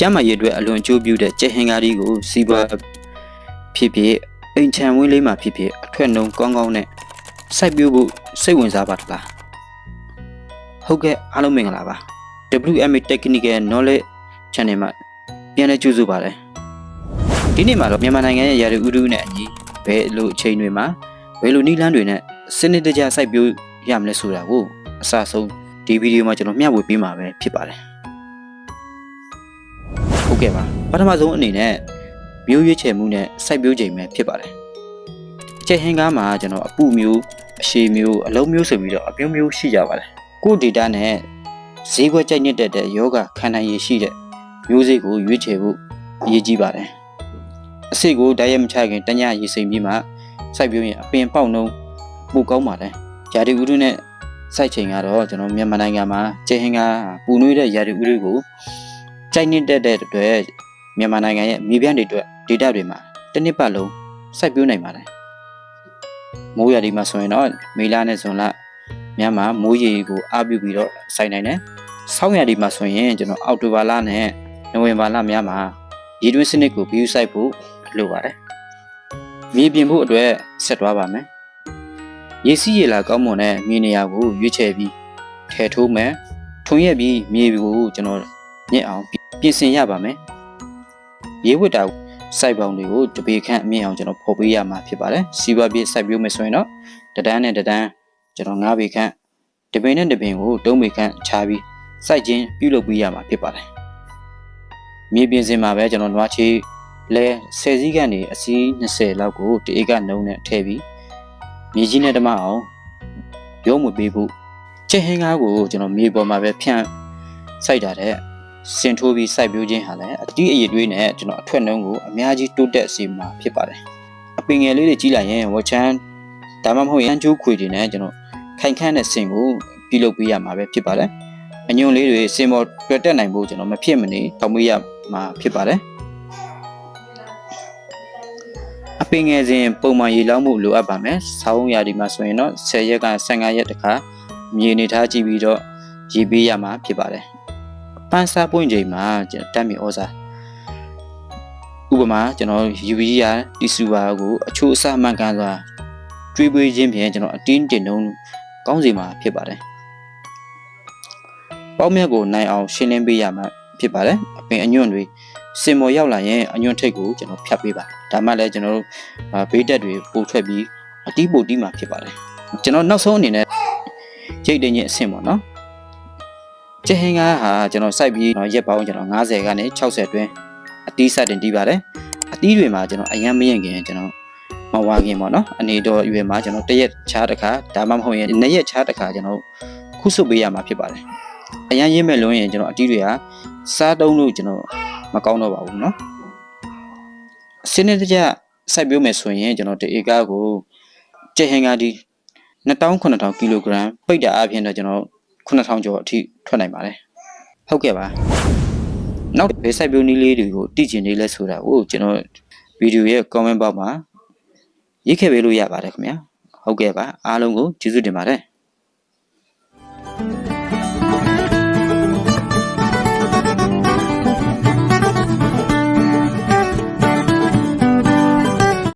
ကျမ်းမာရေးအတွက်အလွန်အကျိုးပြုတဲ့ကြက်ဟင်္ကာဒီကိုစီးပွားဖြစ်ဖြစ်အိမ်ချမ်းဝင်းလေးမှာဖြစ်ဖြစ်အထွတ်နှုံကောင်းကောင်းနဲ့စိုက်ပျိုးဖို့စိတ်ဝင်စားပါတလားဟုတ်ကဲ့အားလုံးမင်္ဂလာပါ WMA Technical Knowledge Channel မှာပြန်လည်ကြိုဆိုပါရစေဒီနေ့မှာတော့မြန်မာနိုင်ငံရဲ့ရာသီဥတုနဲ့အညီဘယ်လိုအချိန်တွေမှာဘယ်လိုနည်းလမ်းတွေနဲ့စနစ်တကျစိုက်ပျိုးရမလဲဆိုတာကိုအစဆုံးဒီဗီဒီယိုမှာကျွန်တော်မျှဝေပေးမှာပဲဖြစ်ပါတယ် ဟုတ်ကဲ့ပါပထမဆုံးအနေနဲ့မျိုးရွေးချယ်မှုနဲ့စိုက်ပျိုးချိန်ပဲဖြစ်ပါတယ်ချက်ဟင်းကားမှာကျွန်တော်အပူမျိုးအရှည်မျိုးအလုံးမျိုးဆိုပြီးတော့အမျိုးမျိုးရှိကြပါတယ်ကို့ဒေတာနဲ့ဈေးကွက်ကြိုက်ညစ်တဲ့ယောဂခံနိုင်ရည်ရှိတဲ့မျိုးစိတ်ကိုရွေးချယ်ဖို့အရေးကြီးပါတယ်အစိတ်ကိုဓာတ်ရိုက်မချခင်တညရေစိမ်ပြီးမှစိုက်ပျိုးရင်အပင်ပေါက်နှုံးပိုကောင်းပါတယ်ဓာတိဥဒုနဲ့စိုက်ချိန်ကတော့ကျွန်တော်မြန်မာနိုင်ငံမှာကျေဟင်ကပူနွေးတဲ့ဓာတိဥဒုကို ကြိုက်နေတဲ့တဲ့အတွက်မြန်မာနိုင်ငံရဲ့မြေပြန့်တွေအတွက်ဒေတာတွေမှာတစ်နှစ်ပတ်လုံးစိုက်ပျိုးနိုင်ပါတယ်မိုးရာသီမှာဆိုရင်တော့မေလနဲ့ဇွန်လမြန်မာမှာမိုးရေကိုအားပြုပြီးတော့စိုက်နိုင်တယ်ဆောင်းရာသီမှာဆိုရင်ကျွန်တော်အောက်တိုဘာလနဲ့နိုဝင်ဘာလများမှာရေတွင်းစနစ်ကိုပြီးစိုက်ဖို့လိုပါတယ်မြေပြင်ဖို့အတွက်ဆက်သွားပါမယ်ရေစီးရေလာကောင်းမွန်တဲ့မြေနေရာကိုရွေးချယ်ပြီးထဲထိုးမယ်ထွန်ရက်ပြီးမြေကိုကျွန်တော်ညစ်အောင် ပြင်ဆင်ရပါမယ်ရေဝတ်တာစိုက်ပေါင်းတွေကိုတပေခန့်အမြင့်အောင်ကျွန်တော်ဖော်ပေးရမှာဖြစ်ပါတယ်စီးပွားပြေးစိုက်ပျိုးမယ်ဆိုရင်တော့တဒန်းနဲ့တဒန်းကျွန်တော်9ပေခန့်တပင်နဲ့တပင်ကို3ပေခန့်ခြားပြီးစိုက်ခြင်းပြုလုပ်ပေးရမှာဖြစ်ပါတယ်မြေပြင်စင်မှာပဲကျွန်တော်နွားချေလဲ10စီးကနေအစီး20လောက်ကိုတဧကနှုံးနဲ့ထည့်ပြီးမြေကြီးနဲ့ဓမ္မအောင်ရုံးမပေးဖို့ချက်ဟင်းကားကိုကျွန်တော်မြေပေါ်မှာပဲဖြန့်စိုက်တာတဲ့ စင်ထိုးပြီးစိုက်ပျိုးခြင်းဟာလည်းအတိအရည်တွေးနဲ့ကျွန်တော်အထွက်နှုံးကိုအများကြီးတိုးတက်စေမှာဖြစ်ပါတယ်အပင်ငယ်လေးတွေကြီးလာရင်ဝချမ်းဒါမှမဟုတ်ရန်ကျိုးခွေတွေနဲ့ကျွန်တော်ခိုင်ခန့်တဲ့စင်ကိုပြုလုပ်ပေးရမှာပဲဖြစ်ပါတယ်အညွန့်လေးတွေစင်ပေါ်တွေ့တက်နိုင်ဖို့ကျွန်တော်မဖြစ်မနေတောင်းပေးရမှာဖြစ်ပါတယ်အပင်ငယ်စဉ်ပုံမှန်ရေလောင်းမှုလိုအပ်ပါမယ်။ဆောင်းရာသီမှာဆိုရင်တော့10ရက်က15ရက်တခါမြေနေထားကြည့်ပြီးတော့ရေပေးရမှာဖြစ်ပါတယ်။ ပန်းစားပွင့်ချိန်မှာတတ်မြေဩဇာဥပမာကျွန်တော်ယူရီးယာတီဆူပါကိုအချိုးအစမှန်ကန်စွာတွေးပွေးခြင်းဖြင့်ကျွန်တော်အတင်းတင်နှုံးကောင်းစီမှာဖြစ်ပါတယ်။ပေါက်မြက်ကိုနိုင်အောင်ရှင်းလင်းပေးရမှာဖြစ်ပါတယ်။အပင်အညွန့်တွေစင်မော်ရောက်လာရင်အညွန့်ထိတ်ကိုကျွန်တော်ဖြတ်ပေးပါဒါမှလည်းကျွန်တော်တို့ဘေးတက်တွေပို့ထွက်ပြီးအတီးပို့တီးမှာဖြစ်ပါတယ်ကျွန်တော်နောက်ဆုံးအနေနဲ့ရိတ်တင်ချင်းအဆင့်ပေါ့နော် ချဟင်းကားဟာကျွန်တော်စိုက်ပြီးတော့ရက်ပေါင်းကျွန်တော်90ကနေ60အတွင်းအတီးစတင်တီးပါတယ်အတီးတွေမှာကျွန်တော်အရန်မရင်ခင်ကျွန်တော်မဝါခင်ပေါ့နော်အနေတော်ရွယ်မှာကျွန်တော်တရက်ချားတစ်ခါဒါမှမဟုတ်ရင်နှစ်ရက်ချားတစ်ခါကျွန်တော်ခုဆုပ်ပေးရမှာဖြစ်ပါတယ်အရန်ရင်းမဲ့လွန်းရင်ကျွန်တော်အတီးတွေဟာစားတုံးလို့ကျွန်တော်မကောင်းတော့ပါဘူးเนาะစနစ်တကျစိုက်ပျိုးမယ်ဆိုရင်ကျွန်တော်တဧကကိုကျဟင်ကဒီ2900ကီလိုဂရမ်ပိတ်တာအပြင်တော့ကျွန်တော် 9000ကျော်အထိထွက်နိုင်ပါတယ်ဟုတ်ကဲ့ပါနောက်ဘယ်စိုက်ပျိုးနည်းလေးတွေကိုတည်ကျင်နေလဲဆိုတာကိုကျွန်တော်ဗီဒီယိုရဲ့ comment box မှာရေးခဲ့ပေးလို့ရပါတယ်ခင်ဗျာဟုတ်ကဲ့ပါအားလုံးကိုကျေးဇူးတင်ပါတယ်